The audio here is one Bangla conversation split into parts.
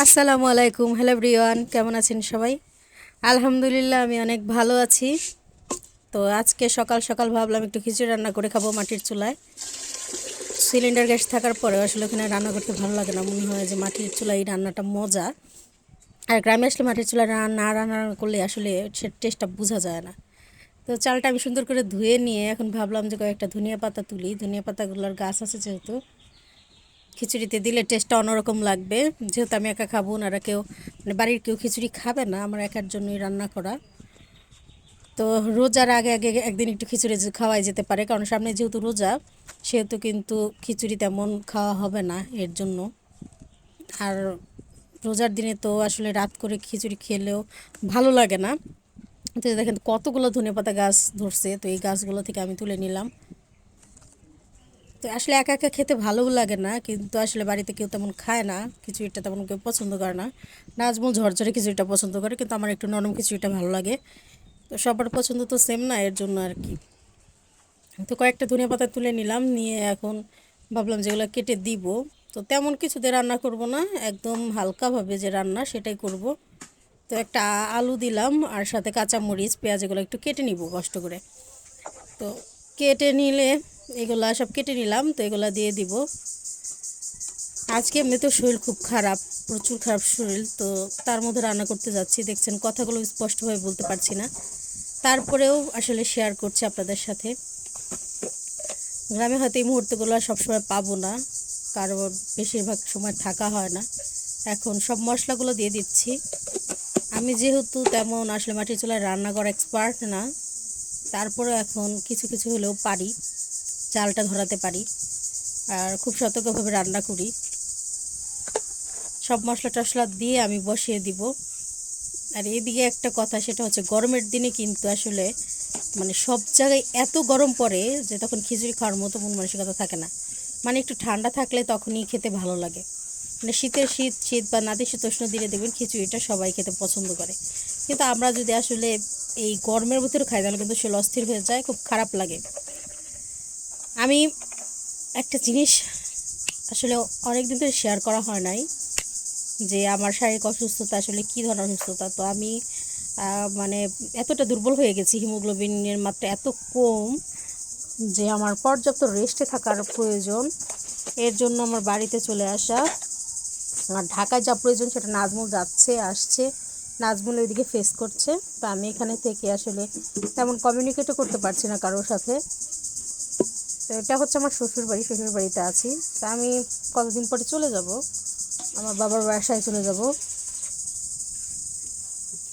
আসসালামু আলাইকুম। হ্যালো ব্রিওয়ান কেমন আছেন সবাই? আলহামদুলিল্লাহ, আমি অনেক ভালো আছি। তো আজকে সকাল সকাল ভাবলাম একটু খিচুড়ি রান্না করে খাব মাটির চুলায়। সিলিন্ডার গ্যাস থাকার পরে আসলে ওখানে রান্না করতে ভালো লাগে না। মনে হয় যে মাটির চুলায় রান্নাটা মজা। আর গ্রামে আসলে মাটির চুলায় না রান্না করলে আসলে সে টেস্টটা বোঝা যায় না। তো চালটা আমি সুন্দর করে ধুয়ে নিয়ে এখন ভাবলাম যে কয়েকটা ধনিয়া পাতা তুলি। ধনিয়া পাতাগুলোর গাছ আছে যেহেতু খিচুড়িতে দিলে টেস্টটা অন্যরকম লাগবে। যেহেতু আমি একা খাব, ওনারা কেউ মানে বাড়ির কেউ খিচুড়ি খাবে না, আমার একার জন্যই রান্না করা। তো রোজার আগে আগে একদিন একটু খিচুড়ি খাওয়াই যেতে পারে, কারণ সামনে যেহেতু রোজা, সেহেতু কিন্তু খিচুড়ি তেমন খাওয়া হবে না এর জন্য। আর রোজার দিনে তো আসলে রাত করে খিচুড়ি খেলেও ভালো লাগে না। তো দেখেন কতগুলো ধনেপাতা গাছ ধরছে, তো এই গাছগুলো থেকে আমি তুলে নিলাম। তো আসলে একা একা খেতে ভালোও লাগে না, কিন্তু আসলে বাড়িতে কেউ তেমন খায় না, খিচুড়িটা তেমন কেউ পছন্দ করে না। নাজমুল ঝরঝরে খিচুড়িটা পছন্দ করে, কিন্তু আমার একটু নরম খিচুড়িটা ভালো লাগে। তো সবার পছন্দ তো সেম না, এর জন্য আর কি। তো কয়েকটা ধনিয়া পাতা তুলে নিলাম, নিয়ে এখন ভাবলাম যেগুলো কেটে দিব। তো তেমন কিছু দিয়ে রান্না করব না, একদম হালকাভাবে যে রান্না সেটাই করব। তো একটা আলু দিলাম, আর সাথে কাঁচামরিচ, পেঁয়াজ এগুলো একটু কেটে নিব কষ্ট করে। তো কেটে নিলে এগুলা সব কেটে নিলাম, তো এগুলা দিয়ে দিব। আজকে এমনি তো শরীর খুব খারাপ, প্রচুর খারাপ শরীর, তো তার মধ্যে রান্না করতে যাচ্ছি। দেখছেন, কথাগুলো স্পষ্টভাবে বলতে পারছি না। তারপরেও আসলে শেয়ার করছি আপনাদের সাথে। গ্রামে হয়তো এই মুহূর্তগুলো সবসময় পাবো না, কারণ বেশিরভাগ সময় থাকা হয় না। এখন সব মশলাগুলো দিয়ে দিচ্ছি। আমি যেহেতু তেমন আসলে মাটির চুলায় রান্না করা এক্সপার্ট না তারপরে এখন কিছু কিছু হলেও পারি। চালটা ধরাতে পারি। আর খুব সতর্কভাবে রান্না করি। সব মশলা টশলা দিয়ে আমি বসিয়ে দিব। আর এইদিকে একটা কথা, সেটা হচ্ছে গরমের দিনে কিন্তু আসলে মানে সব জায়গায় এত গরম পড়ে যে তখন খিচুড়ি খাওয়ার মতো মন মানসিকতা থাকে না। মানে একটু ঠান্ডা থাকলে তখনই খেতে ভালো লাগে। মানে শীতের শীত শীত বা নাতিশীতোষ্ণ দিলে দেখবেন খিচুড়িটা সবাই খেতে পছন্দ করে। কিন্তু আমরা যদি আসলে এই গরমের ভিতরে খাই, তাহলে কিন্তু শরীর অস্থির হয়ে যায়, খুব খারাপ লাগে। আমি একটা জিনিস আসলে অনেক দিন ধরে শেয়ার করা হয় নাই, যে আমার শারীরিক অসুস্থতা আসলে কী ধরনের অসুস্থতা? তো আমি মানে এতটা দুর্বল হয়ে গেছি হিমোগ্লোবিনের মাত্রা এত কম যে আমার পর্যাপ্ত রেস্টে থাকার প্রয়োজন। এর জন্য আমার বাড়িতে চলে আসা, আর ঢাকায় যা প্রয়োজন সেটা নাজমুল যাচ্ছে, আসছে, নাজমুল ওইদিকে ফেস করছে। তো আমি এখানে থেকে আসলে তেমন কমিউনিকেটও করতে পারছি না কারোর সাথে। তো এটা হচ্ছে আমার শ্বশুর বাড়ি, শ্বশুর বাড়িতে আছি। তা আমি কতদিন পরে চলে যাব? আমার বাবার বাসায় চলে যাব।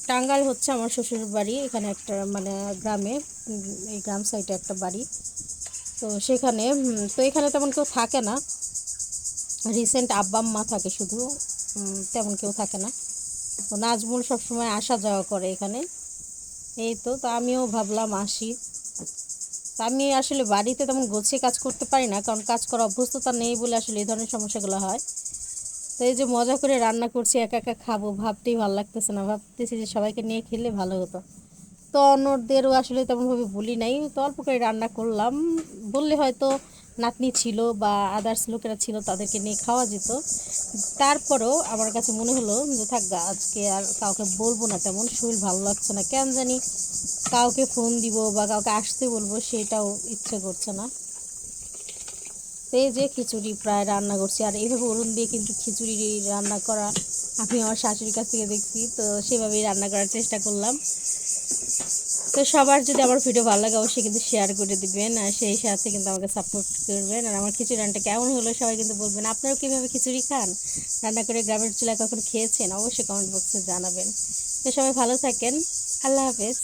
টাঙ্গাইল হচ্ছে আমার শ্বশুর বাড়ি, এখানে একটা মানে গ্রামে এই গ্রাম সাইডে একটা বাড়ি। তো সেখানে তো এখানে তেমন কেউ থাকে না। রিসেন্ট আব্বা মা থাকে শুধু তেমন কেউ থাকে না। তো নাজমুল সবসময় আসা যাওয়া করে এখানে। এই তো তো আমিও ভাবলাম আসি। তা আমি আসলে বাড়িতে তেমন গোছিয়ে কাজ করতে পারি না, কারণ কাজ করা অভ্যস্ততা নেই বলে আসলে এই ধরনের সমস্যাগুলো হয়। তো এই যে মজা করে রান্না করছি, একা একা খাব, ভাবতেই ভালো লাগতেছে না। ভাবতেছি যে সবাইকে নিয়ে খেলে ভালো হতো। তো অন্যদেরও আসলে তেমনভাবে বলি নাই। তো অল্প করে রান্না করলাম। বললে হয়তো নাতনি ছিল বা আদার্স লোকেরা ছিল তাদেরকে নিয়ে খাওয়া যেত। তারপরেও আমার কাছে মনে হলো যে, থাক আজকে আর কাউকে বলব না তেমন, শরীর ভালো লাগছে না, কেন জানি কাউকে ফোন দিব বা কাউকে আসতে বলব, সেটাও ইচ্ছে করছে না। এই যে খিচুড়ি প্রায় রান্না করছি, আর এইভাবে অরুণ দিয়ে কিন্তু খিচুড়ি রান্না করা আমি আমার শাশুড়ির কাছ থেকে দেখছি, তো সেভাবেই রান্না করার চেষ্টা করলাম। তো সবার যদি আমার ভিডিও ভালো লাগে, অবশ্যই কিন্তু শেয়ার করে দিবেন। আর সেই সাথে কিন্তু আমাকে সাপোর্ট করবেন। আর আমার খিচুড়ি রান্না কেমন হলো সবাই কিন্তু বলবেন। আপনারাও কীভাবে খিচুড়ি খান? রান্না করে গ্রামের চুলায় কখন খেয়েছেন? অবশ্যই কমেন্ট বক্সে জানাবেন। তো সবাই ভালো থাকেন। আল্লাহ হাফেজ।